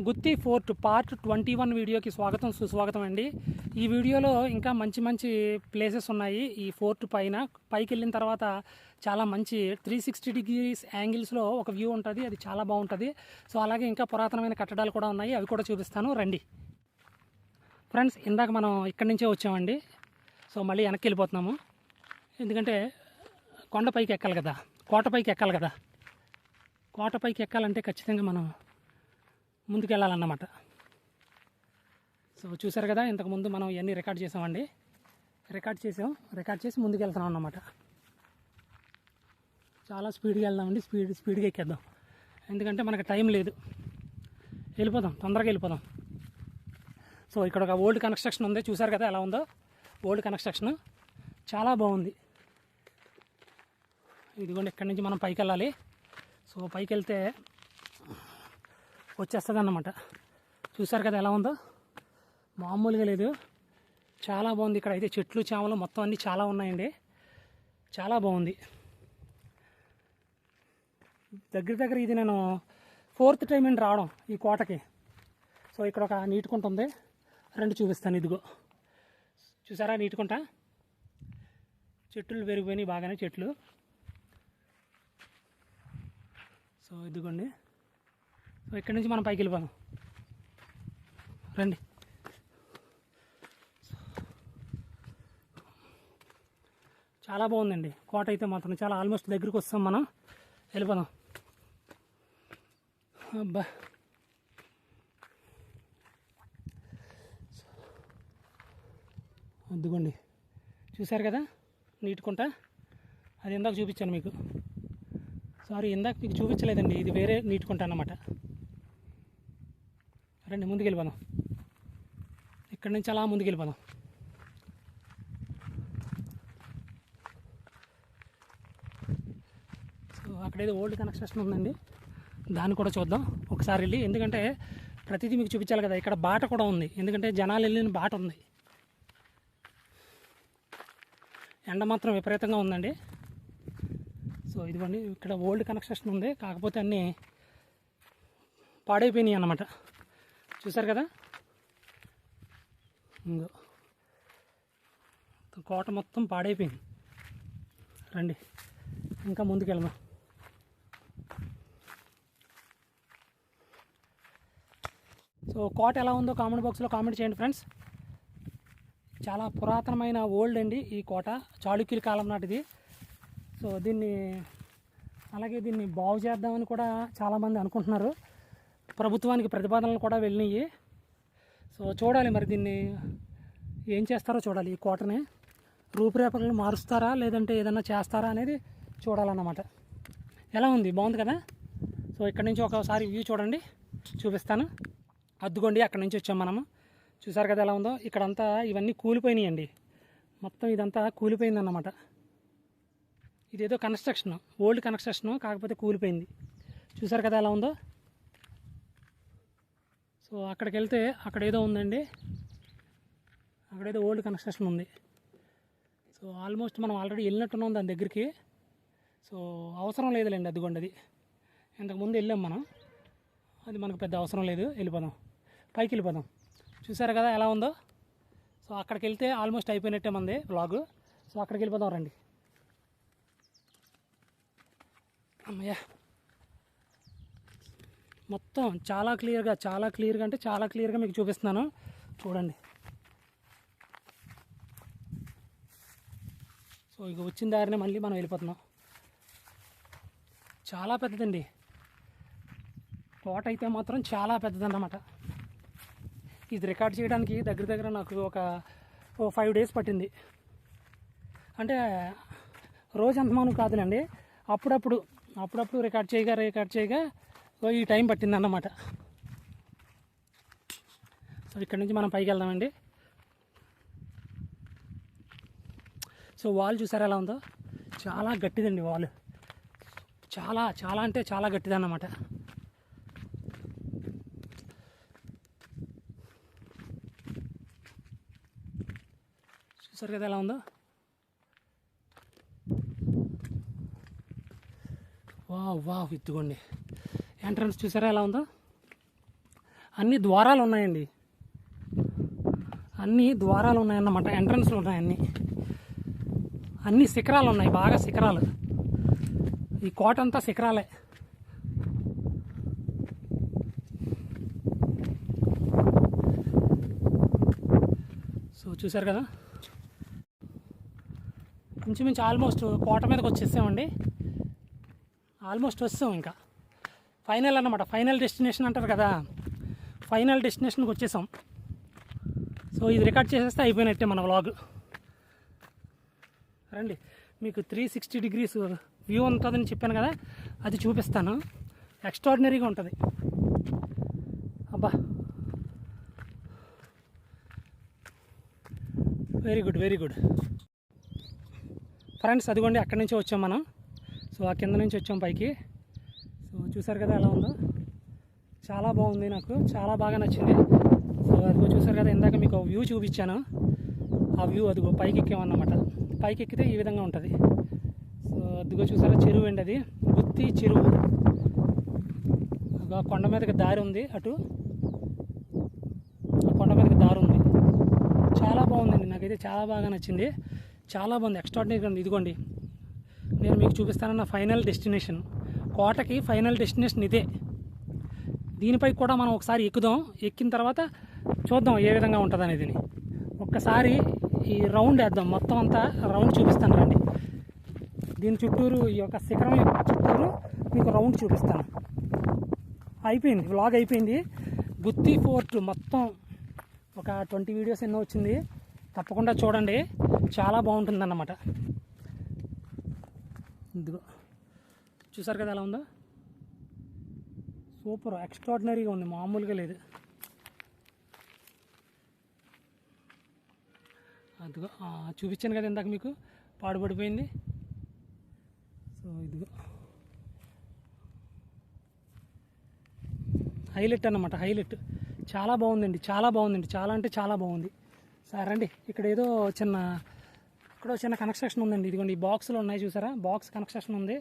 Gutti fort part twenty one వీడియోకి స్వాగతం సుస్వాగతం అండి. ఈ వీడియోలో ఇంకా మంచి మంచి ప్లేసెస్ ఉన్నాయి ఈ ఫోర్ట్ పైన. పైకి వెళ్ళిన తర్వాత చాలా మంచి త్రీ సిక్స్టీ డిగ్రీస్ యాంగిల్స్లో ఒక వ్యూ ఉంటుంది అది చాలా బాగుంటుంది. సో అలాగే ఇంకా పురాతనమైన కట్టడాలు కూడా ఉన్నాయి అవి కూడా చూపిస్తాను. రండి. ఫ్రెండ్స్ ఇందాక మనం ఇక్కడి నుంచే వచ్చామండి. సో మళ్ళీ వెనక్కి వెళ్ళిపోతున్నాము ఎందుకంటే కొండపైకి ఎక్కాలి కదా కోటపైకి ఎక్కాలి కదా. కోటపైకి ఎక్కాలంటే ఖచ్చితంగా మనం ముందుకెళ్ళాలన్నమాట. సో చూసారు కదా ఇంతకుముందు మనం ఇవన్నీ రికార్డ్ చేసామండి? రికార్డ్ చేసాం. రికార్డ్ చేసి ముందుకు వెళ్తున్నాం అన్నమాట. చాలా స్పీడ్గా వెళ్దామండి. స్పీడ్ స్పీడ్గా ఎక్కేద్దాం. ఎందుకంటే మనకు టైం లేదు. వెళ్ళిపోదాం. తొందరగా వెళ్ళిపోదాం. సో ఇక్కడ ఒక ఓల్డ్ కన్స్ట్రక్షన్ ఉంది. చూసారు కదా ఎలా ఉందో? Old construction. చాలా బాగుంది. ఇదిగోండి ఇక్కడి నుంచి మనం పైకి వెళ్ళాలి సో పైకి వెళ్తే వచ్చేస్తుంది అన్నమాట చూసారు కదా ఎలా ఉందో? మామూలుగా లేదు. చాలా బాగుంది. ఇక్కడ అయితే చెట్లు చేమలు మొత్తం అన్నీ చాలా ఉన్నాయండి. చాలా బాగుంది. దగ్గర దగ్గర ఇది నేను ఫోర్త్ టైం అండి రావడం ఈ కోటకి. సో ఇక్కడ ఒక నీటుకుంట ఉంది. రెండు చూపిస్తాను ఇదిగో. చూసారా నీటుకుంటా చెట్లు పెరిగిపోయినాయి బాగానే చెట్లు. సో ఇదిగోండి. సో ఇక్కడి నుంచి మనం పైకి వెళ్ళిపోదాం. రండి. చాలా బాగుందండి. కోట అయితే మాత్రం చాలా ఆల్మోస్ట్ దగ్గరికి వస్తాం మనం. వెళ్ళిపోదాం. అబ్బా. అద్దుకోండి చూశారు కదా? నీటుకుంటా అది ఇందాక చూపించాను మీకు. సారీ ఇందాక మీకు చూపించలేదండి. ఇది వేరే నీటుకుంటా అన్నమాట. రండి ముందుకు వెళ్ళిపోదాం ఇక్కడి నుంచి అలా ముందుకు వెళ్ళిపోదాం సో అక్కడేదో ఓల్డ్ కనెక్షన్ ఉందండి. దాన్ని కూడా చూద్దాం. ఒకసారి వెళ్ళి ఎందుకంటే ప్రతిదీ మీకు చూపించాలి కదా ఇక్కడ బాట కూడా ఉంది. ఎందుకంటే జనాలు వెళ్ళిన బాట ఉంది. ఎండ మాత్రం విపరీతంగా ఉందండి. సో ఇదిగోండి ఇక్కడ ఓల్డ్ కనెక్షన్ ఉంది. కాకపోతే అన్నీ పాడైపోయినాయి అన్నమాట. చూసారు కదా? ఇంకో కోట మొత్తం పాడైపోయింది. రండి. ఇంకా ముందుకెళ్దాం. సో కోట ఎలా ఉందో కామెంట్ బాక్స్లో కామెంట్ చేయండి ఫ్రెండ్స్. చాలా పురాతనమైన ఓల్డ్ అండి ఈ కోట. చాళుక్యుల కాలం నాటిది. సో దీన్ని అలాగే దీన్ని బాగు చేద్దామని కూడా చాలామంది అనుకుంటున్నారు. ప్రభుత్వానికి ప్రతిపాదనలు కూడా వెళ్ళినాయి. సో చూడాలి మరి దీన్ని ఏం చేస్తారో చూడాలి ఈ కోటని. రూపురేఖలు మారుస్తారా లేదంటే ఏదన్నా చేస్తారా అనేది చూడాలన్నమాట. ఎలా ఉంది? బాగుంది కదా? సో ఇక్కడ నుంచి ఒకసారి వ్యూ చూడండి. చూపిస్తాను. అద్దుకోండి అక్కడ నుంచి వచ్చాం మనము. చూసారు కదా ఎలా ఉందో? ఇక్కడంతా ఇవన్నీ కూలిపోయినాయండి. మొత్తం ఇదంతా కూలిపోయిందన్నమాట. ఇదేదో కన్స్ట్రక్షన్ ఓల్డ్ కన్స్ట్రక్షన్ కాకపోతే కూలిపోయింది. చూసారు కదా ఎలా ఉందో? సో అక్కడికి వెళ్తే అక్కడ ఏదో ఉందండి. అక్కడేదో ఓల్డ్ కన్స్ట్రక్షన్ ఉంది. సో ఆల్మోస్ట్ మనం ఆల్రెడీ వెళ్ళినట్టున్నాం దాని దగ్గరికి. సో అవసరం లేదులేండి అదిగోండి అది. ఇంతకుముందు వెళ్ళాం మనం. అది మనకు పెద్ద అవసరం లేదు. వెళ్ళిపోదాం. పైకి వెళ్ళిపోదాం. చూసారు కదా ఎలా ఉందో? సో అక్కడికి వెళ్తే ఆల్మోస్ట్ అయిపోయినట్టే మంది వ్లాగ్ సో అక్కడికి వెళ్ళిపోదాం రండి. అమ్మయ్యా. మొత్తం చాలా క్లియర్గా చాలా క్లియర్గా అంటే చాలా క్లియర్గా మీకు చూపిస్తున్నాను. చూడండి. సో ఇక వచ్చిన దారినే మళ్ళీ మనం వెళ్ళిపోతున్నాం. చాలా పెద్దదండి. తోట అయితే మాత్రం చాలా పెద్దదన్నమాట. ఇది రికార్డ్ చేయడానికి దగ్గర దగ్గర నాకు ఒక ఫైవ్ డేస్ పట్టింది. అంటే రోజు అంతమానం కాదులేండి. అప్పుడప్పుడు అప్పుడప్పుడు రికార్డ్ చేయగా రికార్డ్ చేయగా సో ఈ టైం పట్టిందన్నమాట. సో ఇక్కడ నుంచి మనం పైకి వెళ్దామండి. సో వాల్ చూసారా ఎలా ఉందో? చాలా గట్టిదండి వాల్. చాలా చాలా అంటే చాలా గట్టిదన్నమాట. చూసారు కదా ఎలా ఉందో? వావ్ వావ్ ఎత్తుకోండి ఎంట్రన్స్ చూసారా ఎలా ఉందో? అన్ని ద్వారాలు ఉన్నాయండి. అన్ని ద్వారాలు ఉన్నాయన్నమాట. ఎంట్రన్స్లు ఉన్నాయి అన్ని. అన్ని శిఖరాలు ఉన్నాయి. బాగా శిఖరాలు. ఈ కోట అంతా శిఖరాలే. సో చూసారు కదా? ఇంచుమించు ఆల్మోస్ట్ కోట మీదకి వచ్చేసామండి. ఆల్మోస్ట్ వస్తాం ఇంకా. ఫైనల్ అన్నమాట. ఫైనల్ డెస్టినేషన్ అంటారు కదా. ఫైనల్ డెస్టినేషన్కి వచ్చేసాం. సో ఇది రికార్డ్ చేసేస్తే అయిపోయినట్టే మన వ్లాగ్. రండి. మీకు త్రీ సిక్స్టీ డిగ్రీస్ వ్యూ ఉంటుందని చెప్పాను కదా. అది చూపిస్తాను. ఎక్స్ట్రాడినరీగా ఉంటుంది. అబ్బా. Very good very good. Friends అదిగోండి అక్కడి నుంచి వచ్చాం మనం. సో ఆ కింద నుంచి వచ్చాం పైకి. చూసారు కదా ఎలా ఉందో? చాలా బాగుంది నాకు. చాలా బాగా నచ్చింది. సో అదిగో చూసారు కదా ఇందాక మీకు వ్యూ చూపించాను. ఆ వ్యూ అదిగో పైకి ఎక్కామన్నమాట పైకి ఎక్కితే ఈ విధంగా ఉంటుంది. సో అదిగో చూసారా చెరువు అండి అది. గుత్తి చెరువు. ఆ కొండ మీదకి దారి ఉంది అటు. ఆ కొండ మీదకి దారి ఉంది. చాలా బాగుందండి. నాకైతే చాలా బాగా నచ్చింది. చాలా బాగుంది. ఎక్స్ట్రాడినరీగా ఉంది. ఇదిగోండి. నేను మీకు చూపిస్తానన్న ఫైనల్ డెస్టినేషన్. కోటకి ఫైనల్ డెస్టినేషన్ ఇదే. దీనిపై కూడా మనం ఒకసారి ఎక్కుదాం. ఎక్కిన తర్వాత చూద్దాం ఏ విధంగా ఉంటుంది అనేది ఒక్కసారి ఈ రౌండ్ వేద్దాం. మొత్తం అంతా రౌండ్ చూపిస్తాను రండి. దీని చుట్టూరు ఈ యొక్క శిఖరం యొక్క చుట్టూరు మీకు రౌండ్ చూపిస్తాను. అయిపోయింది. వ్లాగ్ అయిపోయింది. గుత్తి ఫోర్ట్ మొత్తం ఒక ట్వంటీ వీడియోస్ ఎన్నో వచ్చింది. తప్పకుండా చూడండి. చాలా బాగుంటుంది అన్నమాట ఇదిగో. చూసారు కదా ఎలా ఉందో? సూపర్ ఎక్స్ట్రాడినరీగా ఉంది. మామూలుగా లేదు. అదిగో చూపించాను కదా ఇందాక మీకు. పాడుపడిపోయింది. సో ఇదిగో. హైలైట్ అన్నమాట హైలైట్. చాలా బాగుందండి చాలా బాగుందండి. చాలా అంటే చాలా బాగుంది. సరే రండి. ఇక్కడ ఏదో చిన్న ఇక్కడ చిన్న కన్స్ట్రక్షన్ ఉందండి. ఇదిగోండి ఈ బాక్స్లో ఉన్నాయి చూసారా? బాక్స్ కన్స్ట్రక్షన్ ఉంది.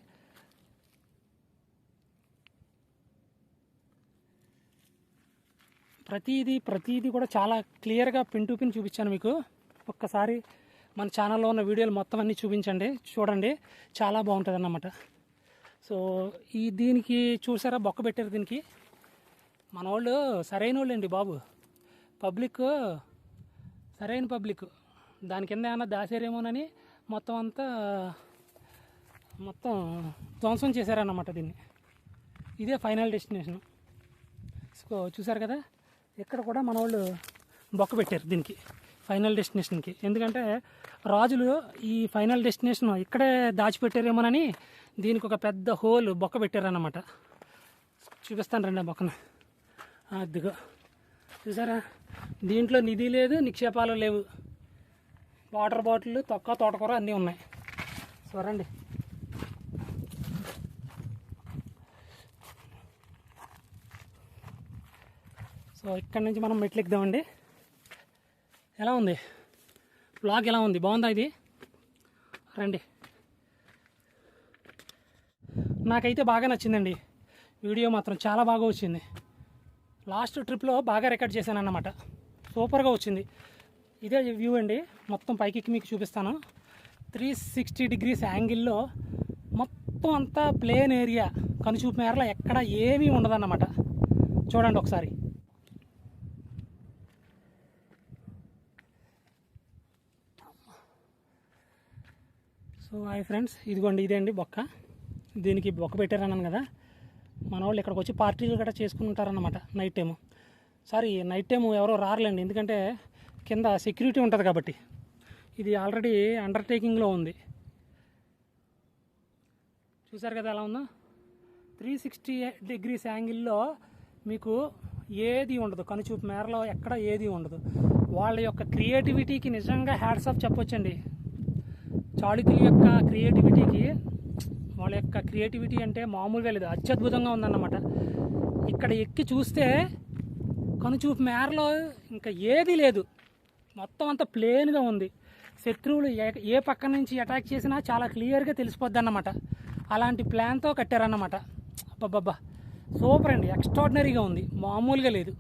ప్రతిదీ ప్రతిదీ కూడా చాలా క్లియర్గా పిన్ టు పిన్ చూపించాను మీకు. ఒక్కసారి మన ఛానల్లో ఉన్న వీడియోలు మొత్తం అన్నీ చూపించండి చూడండి. చాలా బాగుంటుంది అన్నమాట సో ఈ దీనికి చూసారా? బొక్క పెట్టారు దీనికి. మన వాళ్ళు సరైన వాళ్ళండి బాబు. పబ్లిక్ సరైన పబ్లిక్ దాని కింద ఏమైనా దాసారేమోనని మొత్తం అంతా మొత్తం ధ్వంసం చేశారన్నమాట దీన్ని. ఇదే ఫైనల్ డెస్టినేషన్ సో చూసారు కదా? ఇక్కడ కూడా మన వాళ్ళు బొక్క పెట్టారు దీనికి ఫైనల్ డెస్టినేషన్కి. ఎందుకంటే రాజులు ఈ ఫైనల్ డెస్టినేషన్ ఇక్కడే దాచిపెట్టారేమోనని దీనికి ఒక పెద్ద హోల్ బొక్క పెట్టారన్నమాట. చూపిస్తాను రండి ఆ బొక్కను. అదిగో చూసారా? దీంట్లో నిధి లేదు నిక్షేపాలు లేవు. వాటర్ బాటిల్ తొక్క తోటకూర అన్నీ ఉన్నాయి. సో రండి సో ఇక్కడ నుంచి మనం మెట్లు ఎక్కుదామండి. ఎలా ఉంది? బ్లాగ్ ఎలా ఉంది? బాగుందా ఇది? రండి. నాకైతే బాగా నచ్చిందండి. వీడియో మాత్రం చాలా బాగా వచ్చింది. లాస్ట్ ట్రిప్లో బాగా రికార్డ్ చేశాను అన్నమాట సూపర్గా వచ్చింది. ఇదే వ్యూ అండి. మొత్తం పైకి మీకు చూపిస్తాను. త్రీ సిక్స్టీ డిగ్రీస్ యాంగిల్లో మొత్తం అంతా ప్లేన్ ఏరియా కనుచూపు మేరలో ఎక్కడ ఏమీ ఉండదన్నమాట. చూడండి ఒకసారి. సో హాయ్ ఫ్రెండ్స్ ఇదిగోండి ఇదే అండి బొక్క. దీనికి బొక్క పెట్టారన్నాను కదా. మన వాళ్ళు ఇక్కడికి వచ్చి పార్టీలు గట్రా చేసుకుని ఉంటారన్నమాట night time sorry night time ఎవరో రారులేండి. ఎందుకంటే కింద సెక్యూరిటీ ఉంటుంది కాబట్టి. ఇది ఆల్రెడీ అండర్టేకింగ్లో ఉంది. చూసారు కదా ఎలా ఉందో? త్రీ సిక్స్టీ డిగ్రీస్ యాంగిల్లో మీకు ఏది ఉండదు. కనుచూపు మేరలో ఎక్కడ ఏది ఉండదు. వాళ్ళ యొక్క క్రియేటివిటీకి నిజంగా హ్యాడ్స్ ఆఫ్ చెప్పొచ్చండి. చాళుక్యుల యొక్క క్రియేటివిటీకి వాళ్ళ యొక్క క్రియేటివిటీ అంటే మామూలుగా లేదు అత్యద్భుతంగా ఉందన్నమాట. ఇక్కడ ఎక్కి చూస్తే కనుచూపు మేరలో ఇంకా ఏదీ లేదు. మొత్తం అంతా ప్లేన్గా ఉంది. శత్రువులు ఏ ఏ పక్క నుంచి అటాక్ చేసినా చాలా క్లియర్గా తెలిసిపోద్ది అన్నమాట అలాంటి ప్లాన్తో కట్టారన్నమాట. అబ్బబ్బబ్బా. సూపర్ అండి. ఎక్స్ట్రాడినరీగా ఉంది. మామూలుగా లేదు.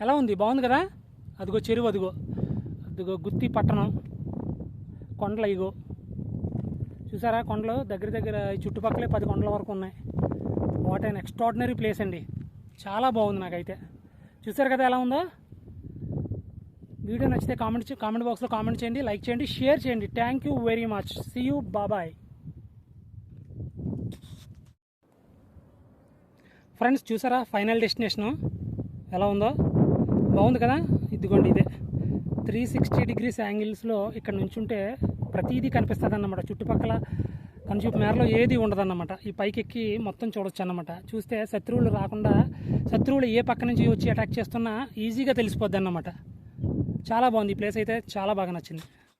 ఎలా ఉంది? బాగుంది కదా? అదిగో చెరువు అదిగో. అదిగో గుత్తి పట్టణం. కొండలు ఇగో. చూసారా కొండలు? దగ్గర దగ్గర ఈ చుట్టుపక్కలే పది కొండల వరకు ఉన్నాయి. వాట్ అండ్ ఎక్స్ట్రాడినరీ ప్లేస్ అండి. చాలా బాగుంది నాకైతే. చూసారు కదా ఎలా ఉందో? వీడియో నచ్చితే కామెంట్ కామెంట్ బాక్స్లో కామెంట్ చేయండి లైక్ చేయండి షేర్ చేయండి. Thank you very much see you బాబాయ్ ఫ్రెండ్స్ చూసారా? ఫైనల్ డెస్టినేషను ఎలా ఉందో? బాగుంది కదా? ఇదిగోండి ఇదే. త్రీ సిక్స్టీ డిగ్రీస్ యాంగిల్స్లో ఇక్కడ నుంచుంటే ప్రతిదీ కనిపిస్తుంది అన్నమాట చుట్టుపక్కల కనుచూపు మేరలో ఏది ఉండదన్నమాట. ఈ పైకి ఎక్కి మొత్తం చూడొచ్చు అన్నమాట చూస్తే శత్రువులు రాకుండా శత్రువులు ఏ పక్క నుంచి వచ్చి అటాక్ చేస్తున్నా ఈజీగా తెలిసిపోద్ది అన్నమాట చాలా బాగుంది. ఈ ప్లేస్ అయితే చాలా బాగా నచ్చింది.